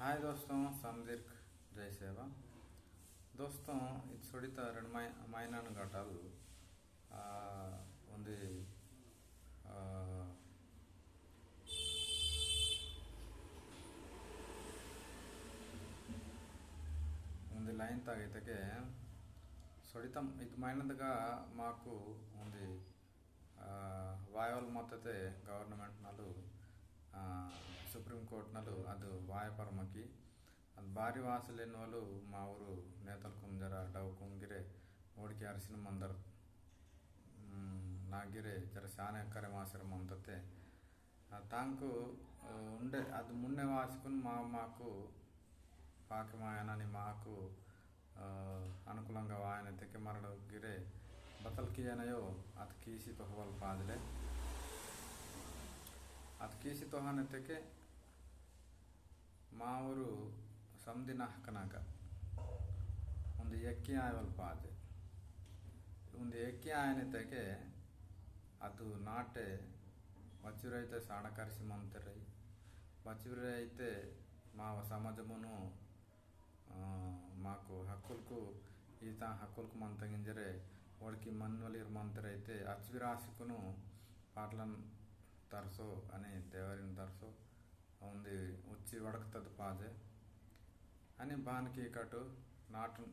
हाय दोस्तों समदीर्घ जय सेवा दोस्तों ఇది సుడిత రెండు మై మైనాన్ ఘటాలు ఆ, ఉంది ఆ, ఉంది లైన్ తాగైతే సుడితం ఇది మైనదిగా మాకు ఉంది ಆ, ವಾಯವ್ಲ ಮೊತ್ತತೆ ಗವರ್ನಮೆಂಟ್ ನಲು సుప్రీం సుప్రీంకోర్టునలు అది వాయపరమకి. భారీ వాసలేని వాళ్ళు మా ఊరు నేతల కుంజర డవ్ కుంగిరే ఓడికి అరిసిన మందర్ నాగిరే జర శానకర మాసర మందతే. తాంకు ఉండే అది మున్నే వాసుకుని మా మాకు పాకమాయనని మాకు అనుకూలంగా వాయనతకి మరణ గిరే బతలకి అయినయో అది కీసి తొహవల్ పాదిలే. ಅದ್ಕೇಶಿತ ಹಾನತೆಗೆ ಮಾವರು ಸಂದಿನ ಹಾಕನಾಗ. ಒಂದು ಎಕ್ಕಿ ಆಯವಲ್ಪ ಪಾತೆ ಒಂದು ಎಕ್ಕಿ ಆಯನತೆಗೆ ಅದು ನಾಟೆ ಬಚ್ಚುರ ಐತೆ ಸಾಣಕರಿಸಿ ಮಂತರೈ. ಬಚ್ಚುರ ಐತೆ ಮಾವ ಸಮಾಜಮನು ಮಾಕು ಹಕ್ಕುಲ್ಕು, ಈತ ಹಕ್ಕುಲ್ಕು ಮಂತಂಗಿಂಜರೆ ಒಳಕಿ ಮನ್ವಲಿರ್ ಮಂತರೈತೆ. ಅಚ್ವಿರಾಸಿಕನು ಪಾಟ್ಲನ್ తరసో అని ದೇವರಿನ తరసో ఉంది ಉಚ್ಚಿ ಒಡಕ್ತದ పాజే. అని బానికి కటు నాటు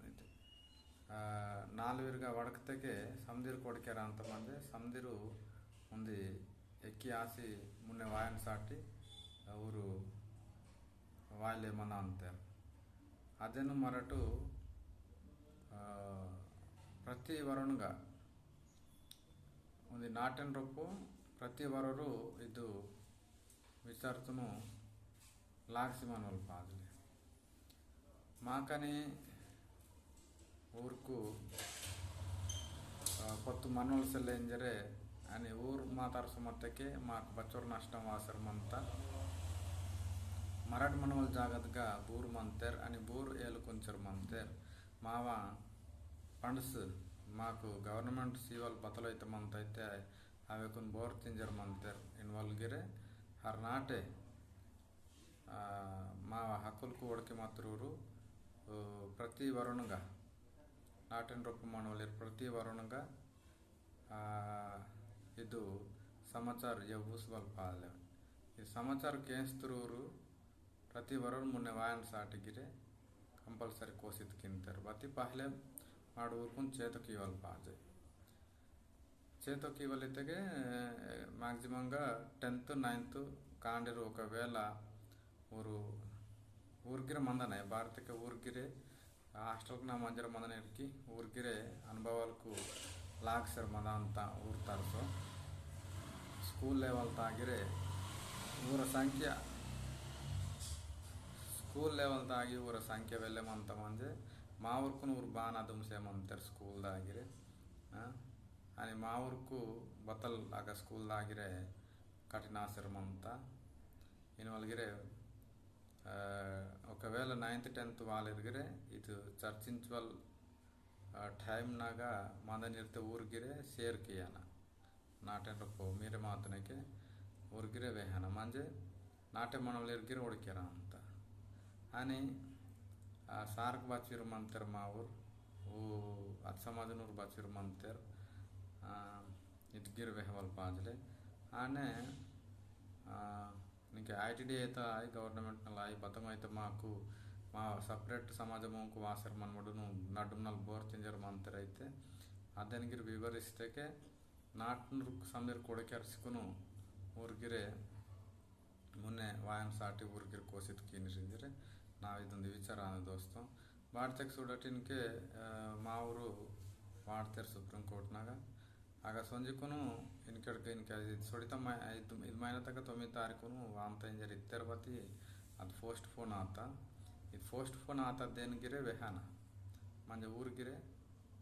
నాలుగురుగా వడకతకే సమ్దిరు కొడికారు అంతమంది. సమ్దిరు ఉంది ఎక్కి ఆసి మున్నే వాయని సాటి ఊరు వాయలేమన్నా అంతారు. అదేను మరటు ప్రతి వరణగా ఉంది నాటెన్ రొప్పు ప్రతి ఒరరు ఇది ಇದ್ದು ವಿಚಾರತನು లాక్సిమానోళ్ళు కాదులే మాకని ఊరుకు కొత్త మనోళ్ళు సెల్లేంజరే అని ఊరు మా మాతారసు మట్టకే మాకు బచ్చూరు నష్టం వాసరం అంతా మరటి మనోళ్ళు జాగ్రత్తగా బూరు మంతేర్ అని బూరు ఏలుకొంచరు మంతేర్. మావ ఫండ్స్ మాకు గవర్నమెంట్ సీవాలు బతలైతే మంతైతే మంత అయితే అవి కొన్ని బోర్ తింజర్ మంతేర్ ఇన్వాల్వ్ గిరే హర్ నాటే ఆ, మా హక్కులకు ఒడికి మాత్రూరు ఆ, ప్రతి వరుణగా నాటిన రూప మనవలేరు ప్రతి వరుణగా ಆ, ಇದು ಸಮಾಚಾರ ಯವ್ವಸ್ ಪಾಲೆ ಈ ಸಮಾಚಾರ ಕೇಳಿಸ್ತರೂರು ಪ್ರತಿ ವರ ಮೊನ್ನೆ ವಾಯನ ಸಾಟಿಗಿರೆ ಕಂಪಲ್ಸರಿ ಕೋಸಿತ್ ಕಿಂತಾರೆ ಬತ್ತಿ ಪಹಲೆ ಮಾಡು ಊರ್ಕೊಂಡು చేతకి ఇవ్వాలి పాజే చేతికి వెళితే మ్యాక్సిమంగా టెన్త్ నైన్త్ కాండిరు ఒకవేళ ఊರು ಊರ್ಗಿರ ಮಂದನೆ ಭಾರತಕ್ಕೆ ಊರ್ಗಿರೆ, ಹಾಸ್ಟೆಲ್ಗೆ ನಾ ಮಂಜರ ಮಂದನೆ ಇರ್ಕಿ ಊರ್ಗಿರೆ ಅನುಭವಾలకు ಲಾಗ್ಸರ್ ಮದ ಅಂತ ಊರು ತರಿಸು. ಸ್ಕೂಲ್ ಲೆವೆಲ್ ತಾಗಿರೆ, ಊರ ಸಂಖ್ಯೆ, ಸ್ಕೂಲ್ ಲೆವೆಲ್ ತಾಗಿ ಊರ ಸಂಖ್ಯೆ ವೆಲ್ಲೆಮಂತ ಮಂಜೆ మా ఊరుకుని ఊరు బాగా నదుంసేమంతారు స్కూల్ దాగిరే అని మా ఊరుకు బతల్ ఆగ స్కూల్ దాగిరే ಅಂತ నేను వాళ్ళగిరే ఒకవేళ నైన్త్ ಟೆಂತ್ వాళ్ళ ಎದುಗಿರೆ ಇದು ಚರ್ಚಿಂಚುವಲ್ ಟೈಮ್ನಾಗ ಮಂದನಿರ್ತ ಊರ್ಗಿರೆ ಸೇರ್ಕಿಯಾನ. ನಾಟೆಂಡ್ರಪ್ಪು ಮೀರೆ ಮಾತನಕ್ಕೆ ಊರ್ಗಿರೆ ವೇಹನ. ಮಂಜೆ ನಾಟ್ಯ ಮನವಲ್ಲಿ ಇರ್ಗಿರೆ ಹುಡುಕ್ಯಾರ ಅಂತ. అని సార్కు బచ్చిరు మంతర్ మా ఊరు అచ్చమాజనూరు బచ్చిరు మంతర్ ఇటుగిరి వెహవల్ పాజలే ఆనే నీకు ఐటీడీ అయితే ఆయి గవర్నమెంట్ నల్ల ఆయి బతం అయితే మాకు మా సపరేట్ సమాజముకు వాసర్ మనముడును నడుమునల్ బోర్ తింజర్ మంతర్ అయితే అదనిగిరి వివరిస్తేకే ನಾಟ್ನೂರು ಸಮೀರ್ ಕೊಡಕೆ ಅರ್ಸಿಕುನು ಊರ್ಗಿರೆ ಮೊನ್ನೆ ವಾಯಂ ಸಾಟಿ ಊರ್ಗಿರ್ ಕೋಸಿತ್ ಕೀನಿರಿಂದಿರೆ ನಾವು ಇದೊಂದು ವಿಚಾರ ಅನ್ನೋ ದೋಸ್ತು ಭಾರತಕ್ಕೆ ಸುಡಟಿನ್ಕೆ మా ఊరు వాడతారు సుప్రీం ಆಗ ಸಂಜೆಗೂ ಇನ್ನು ಕೆಳಗೆ ಇನ್ನು ಇದು ಸೊಡಿತ ಮೈ ಇದು ಇದು ಮೈನ ತನಕ ತೊಮ್ಮಿದ ತಾರೀಕು ವಾಮತ ಇಂಜರಿ ಇತ್ತರ ಬತ್ತಿ ಅದು ಫೋಸ್ಟ್ ಫೋನ್ ಆತ ಇದು ಫೋಸ್ಟ್ ಫೋನ್ ಆತ ಆತದ್ದೇನುಗಿರೆ ವೆಹಾನ ಮಂಜೆ ಊರಿಗಿರೆ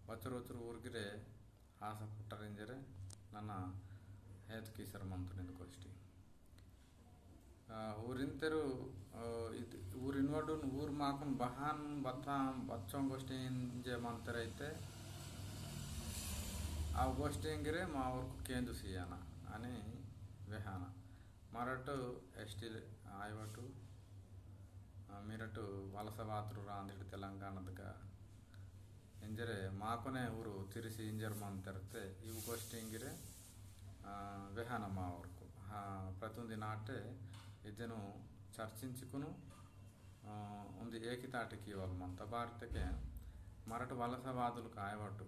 ಬಚ್ಚರು ಹೊಚ್ಚರು ಊರಿಗಿರೆ ಆಸ ಪುಟ್ಟರಿಂಜರೆ ನನ್ನ ಹೇತು ಕೀಸರ ಮಂತು ನಿಂದ್ಕೋಷ್ಟಿ ಊರಿಂತರು ಇದು ಊರಿನವಡು ಊರು ಮಾಕೊಂಡು ಬಹಾನ್ ಬತ್ತ ಬಚ್ಚೋಂಗೋಷ್ಟಿ ಇಂಜೆ ಮಂತರೈತೆ ఇంజే మంతరైతే ಆ ಗೋಷ್ಠಿ ಹೆಂಗಿರೆ మా ఊరుకు కేందు సియాన అని విహాన మరటు ఎస్టీ ఆయవటు ಮೀರಟು ವಲಸವಾತರು ರಾಂದಿಡು ತೆಲಂಗಾಣದಾಗ ಎಂಜರೆ ಮಾಕೊನೆ ಊರು ತಿರಿಸಿ ಇಂಜರ್ ಮಂತಿರುತ್ತೆ ಇವು ಗೋಷ್ಠಿ ಹಿಂಗಿರೆ విహాన మా వరకు ప్రతిది నాటే ಇದನ್ನು చర్చించుకును ఉంది ఏకితాటికి వాళ్ళమంత భారతకే మరటు వలసవాదులు కాయబట్టు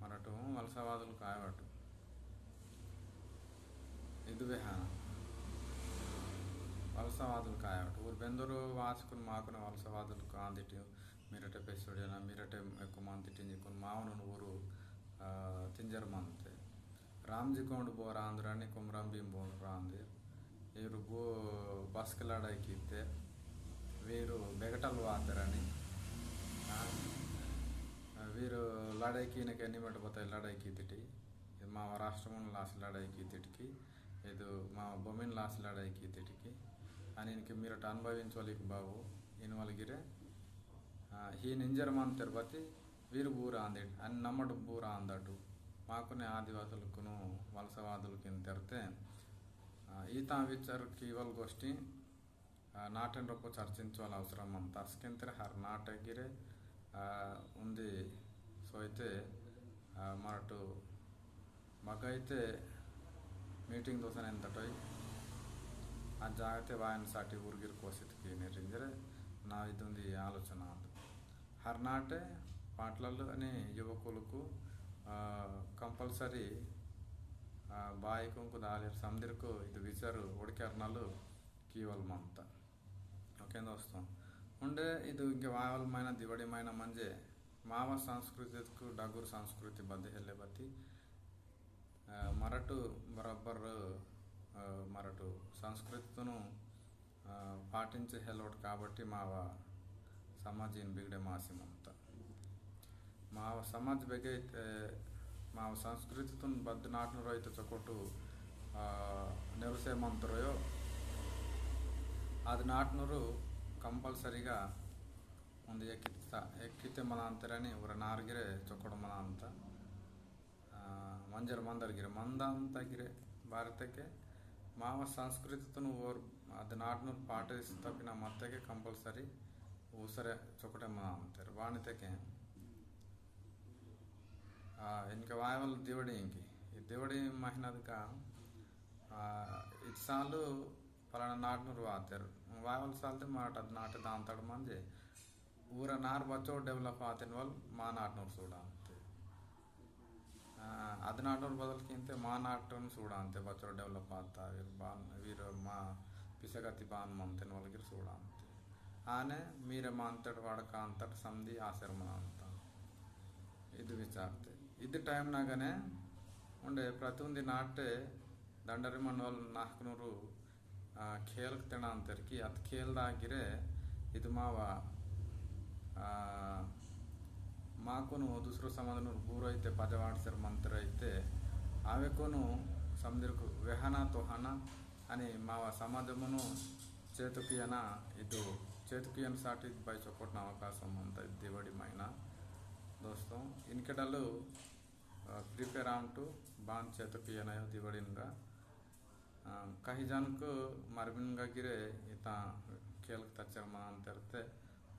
మరటు వలసవాదులు కాయబట్టు ఇది విహాన వలసవాదులు కాయబట్టు ఊరు బెందరు వాసుకుని మాకుని వలసవాదులు కాందిటి మీరటే పెసుడేనా మీరటే ఎక్కువ మంది తిట్టించుకుని మావును ఊరు ತಿಂಜರ್ ಮಂತೆ ರಾಮ್ಜಿಕೊಂಡು ಬೋರ ಅಂದ್ರನಿ ಕುಮ್ರಂ ಭೀಮ್ ಬೋರ ಅಂದಿರ್ ಇವರು ಬೋ ಬಸ್ಕ್ ಲಡಾಯ್ಕಿತ್ತೆ వీరు బెగటలు ವೀರು ಲಾಡೈಕಿನಕ್ಕೆ ಅನಿಮೆಟ್ ಬತ್ತ ಲಾಡೈಕಿ ತಿಟಿ ಇದು మా రాష్ట్రం ಲಾಸ್ లడాయికి ತಿಟಿಕಿ ಇದು మా బొమ్మిన్ లాస్ లడాయికి తిటికి అని ఇనికి మీరట అనుభవించాలి బాబు. ఈయన వాళ్ళగిరే ఈ నింజరమాన్ తిరుపతి వీరు బూరా అంది అని నమ్మడు బూరా అందడు మాకునే ఆదివాసులకును వలసవాదులకి తెరితే ఈత విచారకి ఇవాళ గోష్ఠి నాటన్ రూప చర్చించాలి అవసరం అంత అస్కింతరే హర్ నాటగిరే ఉంది సో అయితే మన అటు మాకైతే మీటింగ్ దోశ ఎంతటాయి ఆ జాగ్రత్త వాయన సాటి ఊరిగిరి కోసెత్తికి నిర్ణయించరే నా ఇది ఉంది ఆలోచన హర్నాటే పాటలలో అని యువకులకు కంపల్సరీ బాయి కుంకు దాలి సందిరకు ఇది విచారు ఉడికర్ణాలు కీవలం అంత. ఓకే వస్తాం. ఉండే ఇది ఇంకా వాయువలమైన దివడిమైన మంజే మామ సంస్కృతికు డగురు సంస్కృతి ಬಗ್ಗೆ ಹೇಳಿ మరటు బరబ్బర్ మరటు సంస్కృతిను పాటించే హెల్వట్ కాబట్టి మా సమాజం బిగడే మాసిమంత మా సమాజ్ బెగైతే మా సంస్కృతితో నాటిన రైతు చొక్కటు నెరుసేమంతరయో అది నాటినరు కంపల్సరిగా ಒಂದು ಎಕ್ಕಿತ ಎಕ್ಕಿತೆ ಮಲ ಅಂತಾರೇನೆ ಇವರ ನಾರ್ಗಿರೆ ಚೊಕ್ಕಡ ಮಲ ಅಂತ ಮಂಜರ ಮಂದರ್ಗಿರೆ ಮಂದ ಅಂತಾಗಿರೆ ಭಾರತಕ್ಕೆ ಮಾವ ಸಂಸ್ಕೃತಿತನು ಓರ್ ಅದನ್ನ ಆಡ್ನೂರು ಪಾಠಿಸ್ತಪ್ಪಿ ನಮ್ಮ ಅತ್ತೆಗೆ ಕಂಪಲ್ಸರಿ ಊಸರೆ ಚೊಕಟೆ ಮಲ ಅಂತಾರೆ ವಾಣಿತೆಗೆ ఇంకా వాయవల్ దేవుడి ఇంకి ఈ దేవుడి మహినదిక ఇటు సార్లు పలానా నాటునూరు వాతారు వాయవల సార్లు మాట అది నాటే దాంతాడు మంది ಊರ ನಾರು ಬಚ್ಚೋ ಡೆವಲಪ್ ಆತನ್ವಲ್ ಮಾನಾಟ್ನವ್ರು ಸೂಡ ಅಂತೆ. ಹದಿನಾಟ್ನವ್ರ ಬದಲ್ಕಿಂತ ಮಾನಾಟ್ನ ಸೂಡ ಅಂತೆ ಬಚ್ಚೋ ಡೆವಲಪ್ ಆತ ವೀರ್ ಬಾನ್ ವೀರ ಮಾ ಪಿಸಗತಿ ಬಾನ್ ಮಂತೆನ್ ಒಳಗಿರ್ ಸೂಡ ಅಂತೆ. ಆನೆ, ಮೀರೆ ಮಾಂತಟ್ ವಾಡಕ ಅಂತಟ್ ಸಂಧಿ ಆಸರ್ಮನ ಅಂತ. ಇದು ವಿಚಾರತೆ. ಇದು ಟೈಮ್ನಾಗನೇ ಉಂಡೆ ಪ್ರತಿಯೊಂದು ನಾಟೆ ದಂಡರಿ ಮಣ್ಣವಲ್ ನಾಲ್ಕುನೂರು ಖೇಲ್ ತೆಣ ಅಂತರ್ಕಿ, ಅದು ಖೇಲ್ದಾಗಿರೆ ಇದು ಮಾವ ಮಾಕೂನು ದುಸರು ಸಂಬಂಧನು అయితే ಪದವಾಡ್ಸರ ಮಂತ್ರ అయితే ఆమెకును సముద్రకు వెహన తోహన అని మా సమాజమును చేతుకియన ఇటు చేతుకియన సాటి బై చొప్పటిన అవకాశం అంత దేవుడి మైన. దోస్తం ఇన్కెడలు ప్రిపేర్ ఆంటూ బాన్ చేతుకియన దివడిన్గా కహిజాన్కు జనకు గిరే ఇత కేలకు తచ్చమని తెరితే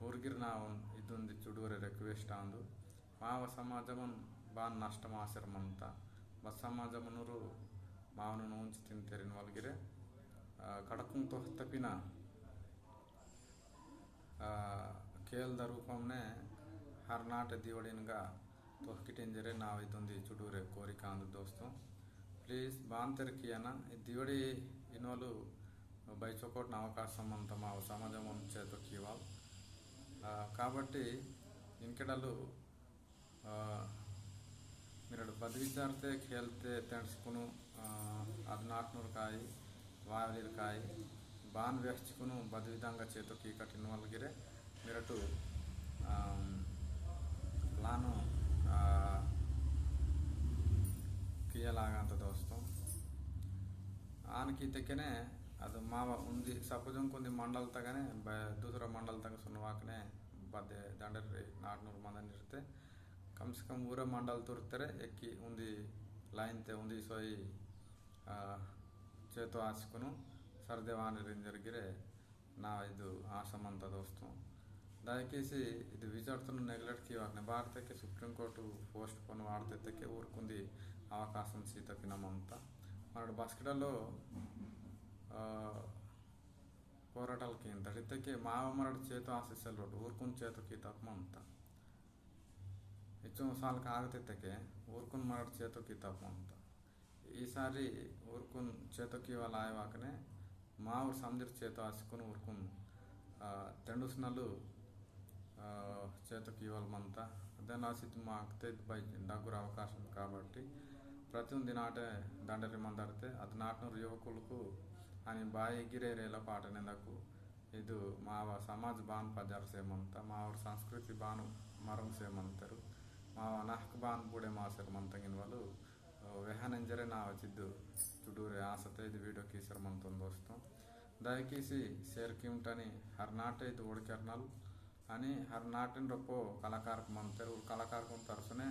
ಹುಡುಗಿರು ನಾವು ಇದೊಂದು ಚುಡುವರೆ ರಿಕ್ವೆಸ್ಟ್ ಅಂದು ಮಾವ ಸಮಾಜವನ್ನು ಬಾನ್ ನಷ್ಟ ಆಶ್ರಮ ಅಂತ. ಬಸ್ ಸಮಾಜಮನೂರು ಮಾವನ ನೋಂಚು ತಿಂತೇರಿ ಒಳಗಿರೆ ಕಡಕುಂತು ತಪ್ಪಿನ ಕೇಲ್ದ ರೂಪಮ್ನೆ ಹರ್ನಾಟ ದಿವಳಿನ್ಗ ತೊಹ್ಕಿಟ್ಟಿಂಜರೆ ನಾವು ಇದೊಂದು ಚುಡುವರೆ ಕೋರಿಕ ಅಂದು ದೋಸ್ತು. ಪ್ಲೀಸ್ ಬಾಂತರಿಕೆಯನ ದಿವಳಿ ಇನ್ನೋಲು ಬೈಚೋಕೋಟ್ನ ಅವಕಾಶ ಸಂಬಂಧ ಮಾವು ಸಮಾಜ ಮುಂಚೆ ತೊಕ್ಕಿವಾಲ್ కాబట్టి ఇంకెడలు మీరు బదివిచారితే ఖేల్తే తెంచుకును అది నాటునూరు కాయి వాయలీలు కాయి బాన్ వేర్చుకును బది విధంగా చేతుకి కట్టిన వాళ్ళగిరే మీరటు ప్లాను ಕಿಯಲಾಗಂತ ದೋಸ್ತು ಆನಕಿ ತೆಕ್ಕನೆ అది ಮಾವ ఉంది. సపోజ్ ಒಂದು ಮಂಡಲ ತಗನೆ ಬ ದೂಸರ ಮಂಡಲ ತಗ ಸುನ್ವಾಕನೆ ಬದ್ದೆ ದಂಡರಿ ನಾಲ್ಕುನೂರು ಮಂದಿ ಇರುತ್ತೆ ಕಮ್ ಸೆ ಕಮ್ ಊರ ಮಂಡಲ ఉంది ಎಕ್ಕಿ ಉಂದು ಲೈನ್ ತೆ ಉಂದು చేతో ఆసుకును సర్దేవాని జరిగిరే నా ఇది ఆశమంత దోస్తు. దయచేసి ఇది విజాడుతున్న నెగ్లెట్కి వాటిని భారతకి సుప్రీంకోర్టు పోస్ట్ పోన్ వాడితే ఊరుకుంది అవకాశం సీతకి నమ్మంతా. మనడు బాస్కెట్లో పోరాటాలకి దళితకి మామరాడ చేత ఆశిస్సలు రోడ్డు ఊరుకున్న చేతకి తప్పమంత ఇచ్చిన సార్లకు ఆగతీతకే ఊరుకున్న మరడు చేతకి తప్పమంత ఈసారి ఊరుకున్న చేతకి వాళ్ళ ఆయవాకనే మా ఊరు సమధిర చేత ఆశుకుని ఊరుకున్ తెండుసినలు చేతకి ఇవ్వాలమంతా? అదే ఆశిత్ మా అక్తపై డగ్గురు అవకాశం కాబట్టి ప్రతి దినాటే దండరి మందారితే అది నాటిన యువకులకు అని బాయి గిరేరేల పాట నెందకు ఇదు మావ సమాజ్ బాన్ సేమంతా మా ఊరు సంస్కృతి బాను మరం సేమంతరు. మావ నహక్ బాన్ మా మాసర్ మంతగిన వాళ్ళు వెహనంజరే నా వచ్చిద్దు చుడూరే ఆశతో ఇది వీడియో కీసర్ మంతం దోస్తం. దయకీసి సేర్కింటని హర్నాట ఇది ఓడికర్నలు అని హర్నాటిన రొప్పో కళాకారకు మంతరు. కళాకారకు తరుసునే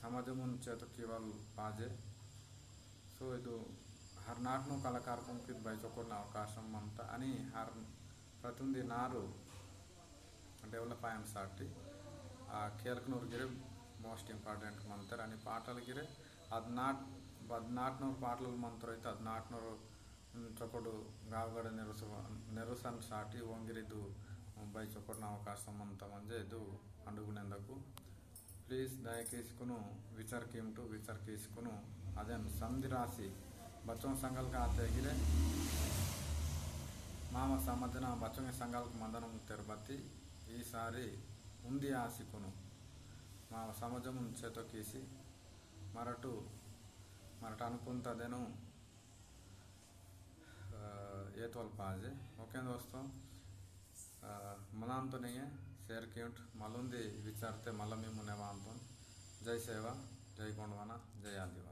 సమాజం చేతకి వాళ్ళు పాజే. సో ఇది హర్నాట్ను కళాకారకంకి బయటకున్న అవకాశం అంతా అని హర్ ప్రతింది నారు డెవలప్ ఆయన సాటి ఆ ಆ గిరే మోస్ట్ ఇంపార్టెంట్ మంత్ర అని పాటలకిరే అది నాట్ బద్ బద్నాట్నూరు పాటలు మంత్రం అయితే అద్నాట్నూరు చొక్కడు గావగడ ನೆರಸ సాటి ಸಾಟಿ ಒಂಗಿರಿದು ಮುಂಬೈ అవకాశం అంతా ಅಂತ ಮಂಜೆ ಇದು ಅಂಡುಗುನೆಂದಕು ప్లీజ్ దయచేసుకును విచర్కింటూ విచర్కేసుకును అదే సంధి రాసి बच्चों संगल का आते गिरे మామ సమర్థన బచ్చంగ సంఘాలకు మందనం తిరుపతి ఈసారి ఉంది ఆశకును మా సమాజం చేతొక్కేసి మరటు మరట అనుకుంటదేను ఏ తోల్పాజే ఓకే దోస్తం మనాంతో नहीं है शेयर क्यूट मलुंदी विचारते मल మేము नेवांतो जय सेवा जय गोंडवाना जय आदिवासी